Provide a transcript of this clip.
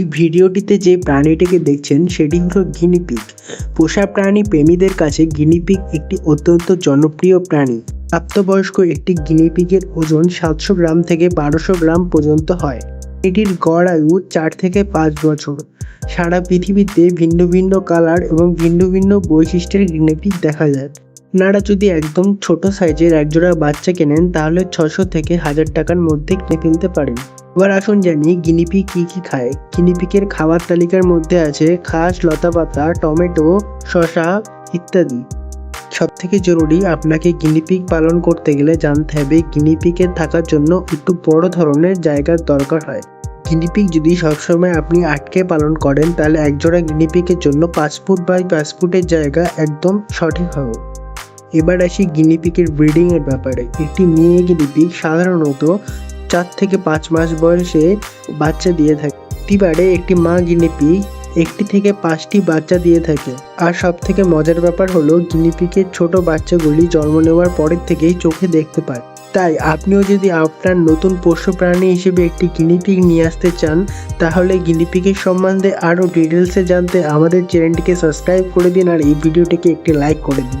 এই ভিডিওটিতে যে প্রাণীটিকে দেখছেন সেটি হলো গিনিপিগ পোষা প্রাণী প্রেমীদের কাছে গিনিপিগ একটি অত্যন্ত জনপ্রিয় প্রাণী। প্রাপ্তবয়স্ক একটি গিনিপিগের ওজন সাতশো গ্রাম থেকে বারোশো গ্রাম পর্যন্ত হয়। এটির গড় আয়ু চার থেকে পাঁচ বছর। সারা পৃথিবীতে ভিন্ন ভিন্ন কালার এবং ভিন্ন ভিন্ন বৈশিষ্ট্যের গিনিপিগ দেখা যায়। আপনারা যদি একদম ছোট সাইজের একজোড়া বাচ্চা কেনেন, তাহলে ছশো থেকে হাজার টাকার মধ্যে কিনে ফেলতে পারেন। এবার আসুন জানি গিনিপিগ কি কি খায়। গিনিপিগের খাবার তালিকার মধ্যে আছে ঘাস লতাপাতা টমেটো, শসা ইত্যাদি। সব থেকে জরুরি আপনাকে গিনিপিগ পালন করতে গেলে জানতে হবে গিনিপিগের থাকার জন্য একটু বড় ধরনের জায়গার দরকার হয়। গিনিপিগ যদি সবসময় আপনি আটকে পালন করেন, তাহলে একজোড়া গিনিপিগের জন্য পাঁচ ফুট বাই পাঁচ ফুটের জায়গা একদম সঠিক হবে। এবার আসি গিনিপিগের ব্রিডিং এর ব্যাপারে। একটি মেয়ে গিনিপিগ সাধারণত চার থেকে পাঁচ মাস বয়সে বাচ্চা দিয়ে থাকে। প্রতিবারে একটি মা গিনিপিগ একটি থেকে পাঁচটি বাচ্চা দিয়ে থাকে। আর সব থেকে মজার ব্যাপার হলো গিনিপিগের ছোট বাচ্চাগুলি জন্ম নেওয়ার পরের থেকেই চোখে দেখতে পায়। তাই আপনিও যদি আপনার নতুন পোষ্য প্রাণী হিসেবে একটি গিনিপিগ নিয়ে আসতে চান, তাহলে গিনিপিগের সম্বন্ধে আরও ডিটেলসে জানতে আমাদের চ্যানেলটিকে সাবস্ক্রাইব করে দিন আর এই ভিডিওটিকে একটি লাইক করে দিন।